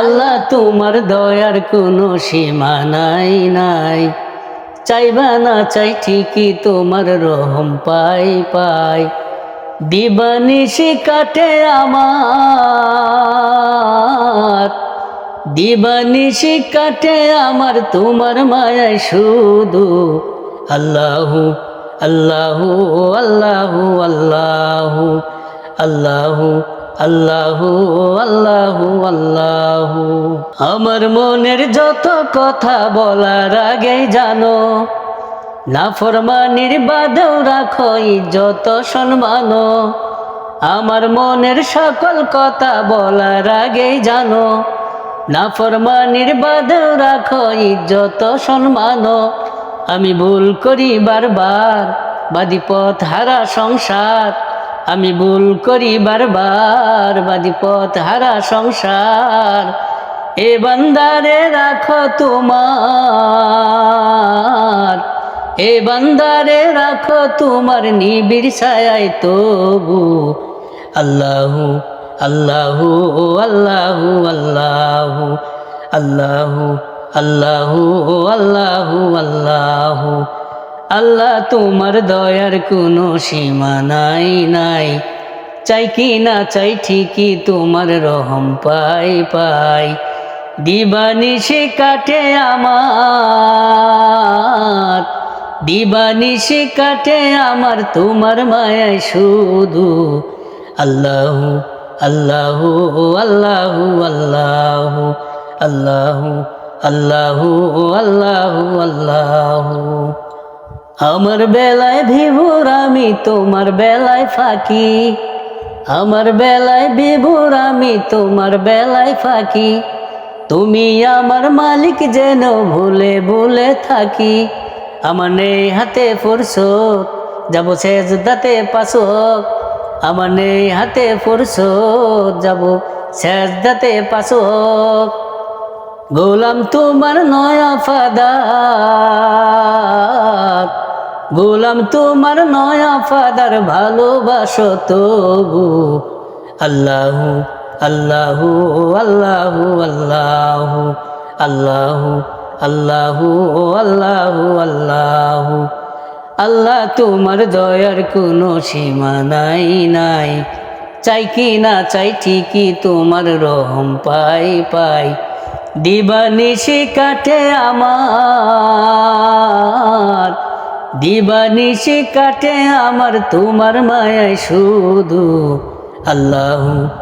আল্লাহ তোমার দয়ার কোনো সীমা নাই নাই। চাইবা না চাই, ঠিকই তোমার রহম পাই পাই। দিবানিশি কাটে আমার, দিবানিশি কাটে আমার, তোমার মায়ায় শুধু আল্লাহু আল্লাহু আল্লাহু আল্লাহু আল্লাহু আল্লাহু আল্লাহু আল্লাহু। আমার মনের যত কথা বলার আগেই জানো না ফরমানির বাদেও রাখো যত সম্মান আমার মনের সকল কথা বলার আগেই জানো না ফরমানির বাদেও রাখো যত সম্মান আমি ভুল করি বারবার, বাদি পথ হারা সংসার। আমি ভুল করি বারবার, বাদি পথ হারা সংসার। এ বান্দারে রাখো তোমার। এ বান্দারে রাখো তোমার নিবিড় ছায় তবু। আল্লাহু আল্লাহু আল্লাহু আল্লাহু আল্লাহু আল্লাহু আল্লাহু আল্লাহু। আল্লাহ তোমার দয়ার কোনো সীমা নাই নাই। চাই কি না চাই ঠিকই তোমার রহম পাই পাই। দিবানিশে কাটে আমার। দিবানিশে কাটে আমার, তোমার মায়ায় শুধু। আল্লাহু আল্লাহু আল্লাহু আল্লাহু আল্লাহু আল্লাহু আল্লাহু আল্লাহু। আমার বেলায় ভিভুর আমি, তোমার বেলায় ফাঁকি। আমার বেলায় বিভুর আমি, তোমার বেলায় ফাঁকি। তুমি আমার মালিক যেন ভুলে ভুলে থাকি। আমার নেই হাতে ফুরসত, যাব শেষ দাতে পাশক আমার নেই হাতে ফুরসত, যাব শেষ দাতে পাশক গোলাম তোমার নয়া ফাদার, গোলাম তোমার নয়া ফাদার ভালোবাসো তবু। আল্লাহু আল্লাহু আল্লাহু আল্লাহু আল্লাহু আল্লাহু আল্লাহু আল্লাহু। আল্লাহ তোমার দয়ার কোনো সীমা নাই নাই। চাই কি না চাই ঠিকই তোমার রহম পাই পাই। দিবানিশি কাটে আমার দিবানিশি কাটে আমার, তোমার মায়ায় শুধু আল্লাহু।